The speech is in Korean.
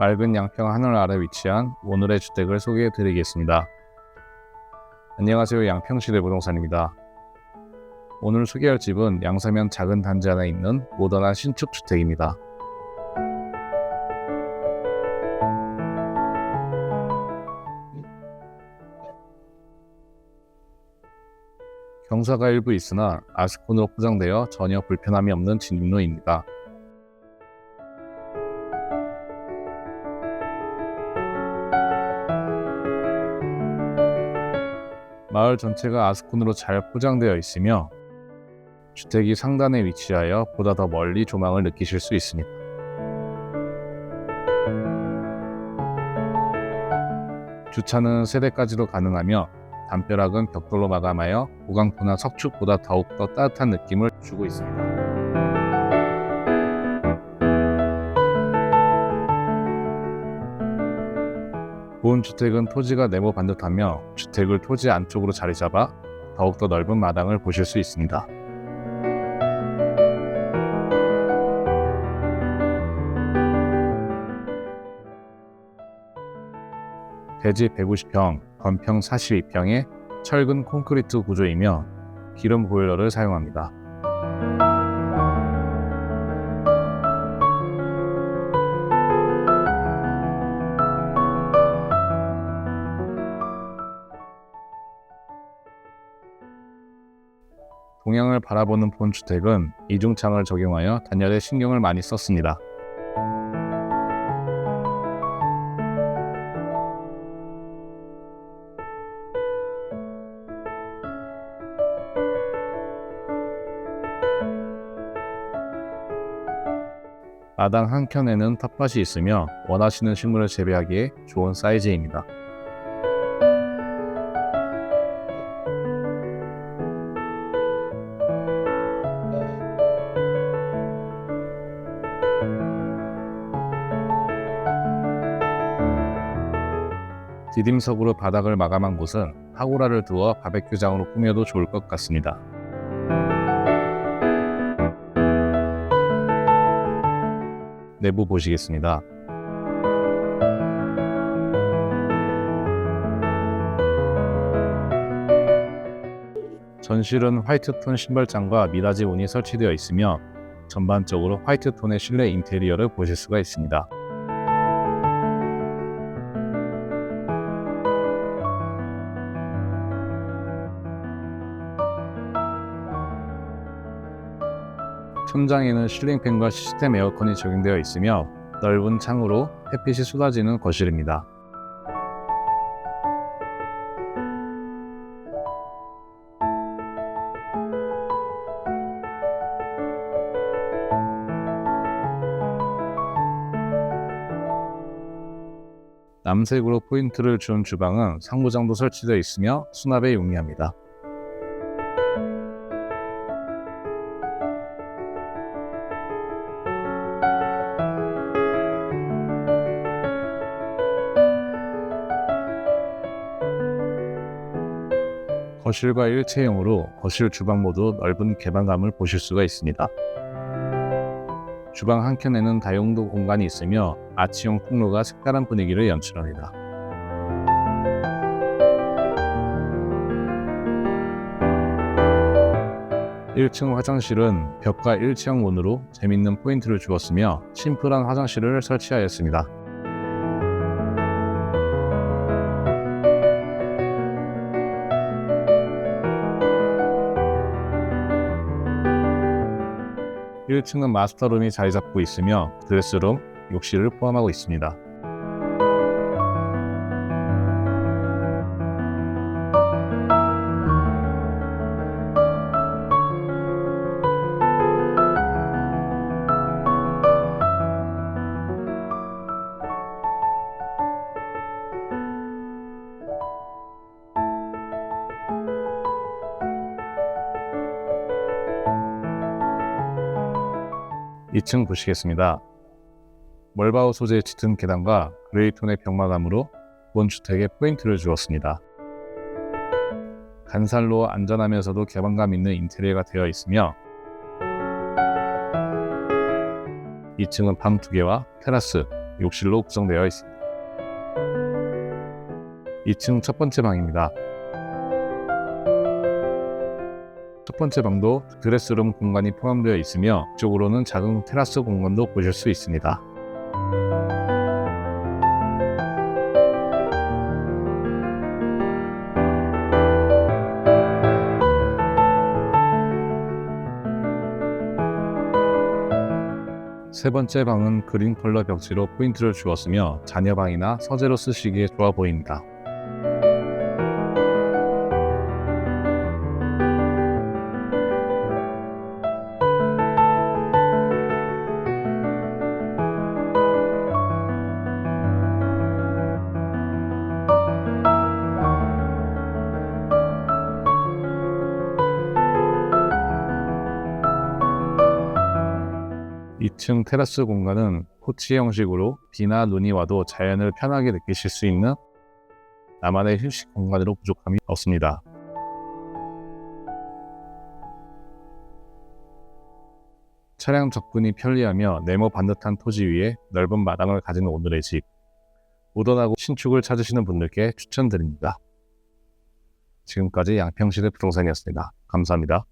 맑은 양평 하늘 아래 위치한 오늘의 주택을 소개해 드리겠습니다. 안녕하세요. 양평시대 부동산입니다. 오늘 소개할 집은 양서면 작은 단지 안에 있는 모던한 신축 주택입니다. 경사가 일부 있으나 아스콘으로 포장되어 전혀 불편함이 없는 진입로입니다. 마을 전체가 아스콘으로 잘 포장되어 있으며 주택이 상단에 위치하여 보다 더 멀리 조망을 느끼실 수 있습니다. 주차는 세대까지도 가능하며 담벼락은 벽돌로 마감하여 오강포나 석축보다 더욱더 따뜻한 느낌을 주고 있습니다. 본 주택은 토지가 네모 반듯하며 주택을 토지 안쪽으로 자리 잡아 더욱더 넓은 마당을 보실 수 있습니다. 대지 150평, 건평 42평의 철근 콘크리트 구조이며 기름 보일러를 사용합니다. 동양을 바라보는 본주택은 이중창을 적용하여 단열에 신경을 많이 썼습니다. 마당 한켠에는 텃밭이 있으며 원하시는 식물을 재배하기에 좋은 사이즈입니다. 디딤석으로 바닥을 마감한 곳은 파고라를 두어 바베큐장으로 꾸며도 좋을 것 같습니다. 내부 보시겠습니다. 전실은 화이트톤 신발장과 미라지 운이 설치되어 있으며 전반적으로 화이트톤의 실내 인테리어를 보실 수가 있습니다. 천장에는 실링팬과 시스템 에어컨이 적용되어 있으며 넓은 창으로 햇빛이 쏟아지는 거실입니다. 남색으로 포인트를 준 주방은 상부장도 설치되어 있으며 수납에 용이합니다. 거실과 일체형으로 거실 주방 모두 넓은 개방감을 보실 수가 있습니다. 주방 한켠에는 다용도 공간이 있으며 아치형 통로가 색다른 분위기를 연출합니다. (1층) 화장실은 벽과 일체형 문으로 재밌는 포인트를 주었으며 심플한 화장실을 설치하였습니다. 1층은 마스터룸이 자리 잡고 있으며 드레스룸, 욕실을 포함하고 있습니다. 이층 보시겠습니다. 멀바우 소재의 짙은 계단과 그레이톤의 벽마감으로 본 주택에 포인트를 주었습니다. 간살로 안전하면서도 개방감 있는 인테리어가 되어 있으며 2층은 방두 개와 테라스, 욕실로 구성되어 있습니다. 2층 첫 번째 방입니다. 번째 방도 드레스룸 공간이 포함되어 있으며 이쪽으로는 작은 테라스 공간도 보실 수 있습니다. 세 번째 방은 그린 컬러 벽지로 포인트를 주었으며 자녀방이나 서재로 쓰시기에 좋아 보입니다. 이층 테라스 공간은 포치 형식으로 비나 눈이 와도 자연을 편하게 느끼실 수 있는 나만의 휴식 공간으로 부족함이 없습니다. 차량 접근이 편리하며 네모 반듯한 토지 위에 넓은 마당을 가진 오늘의 집. 모던하고 신축을 찾으시는 분들께 추천드립니다. 지금까지 양평시대 부동산이었습니다. 감사합니다.